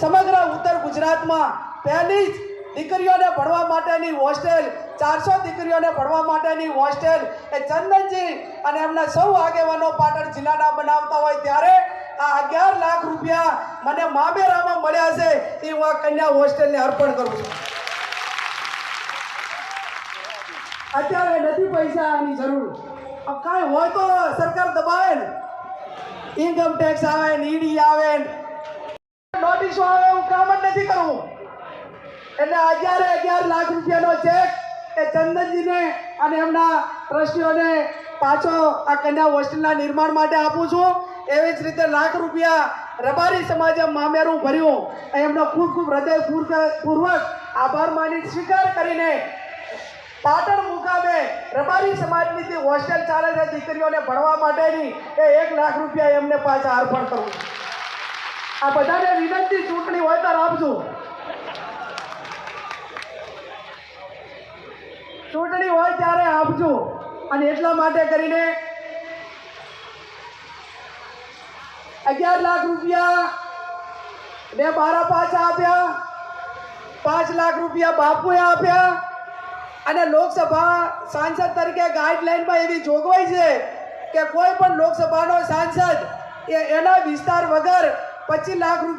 સમગ્ર ઉત્તર ગુજરાતમાં પહેલી જ દીકરીઓને ભણવા માટેની હોસ્ટેલ, ચારસો દીકરીઓને ભણવા માટેની હોસ્ટેલ એ ચંદનજી અને એમના સૌ આગેવાનો પાટણ જિલ્લાના બનાવતા હોય ત્યારે આ અગિયાર લાખ રૂપિયા મને મામેરામાં મળ્યા છે, એ હું આ કન્યા હોસ્ટેલને અર્પણ કરું છું. અત્યારે નથી પૈસાની જરૂર. કાંઈ હોય તો સરકાર દબાવે ને. ઇન્કમ ટેક્સ આવે ને નોટિસો આવે એવું કામ જ નથી કરવું. એટલે અગિયારે અગિયાર લાખ રૂપિયાનો ચેક એ ચંદનજીને અને એમના ટ્રસ્ટીઓને પાછો આ કન્યા હોસ્ટેલના નિર્માણ માટે આપું છું. એવી જ રીતે લાખ રૂપિયા રબારી સમાજે મામેરું ભર્યું. એમનો ખૂબ ખૂબ હૃદયપૂર્વક આભાર માની સ્વીકાર કરીને પાટણ મુકામે રબારી સમાજની જે હોસ્ટેલ ચાલે છે, દીકરીઓને ભણવા માટેની એ એક લાખ રૂપિયા એમને પાછા અર્પણ કરું છું. આ બધાને વિનંતી, ચૂંટણી હોય ત્યારે આપજો ચૂંટણી હોય ત્યારે આપજો. અને એટલા માટે કરીને અગિયાર લાખ રૂપિયા મેં મારા પાછા આપ્યા. પાંચ લાખ રૂપિયા બાપુએ આપ્યા. અને લોકસભા સાંસદ તરીકે ગાઈડલાઈનમાં એવી જોગવાઈ છે કે કોઈ પણ લોકસભાનો સાંસદ એ એના વિસ્તાર વગર પચીસ લાખ રૂપિયા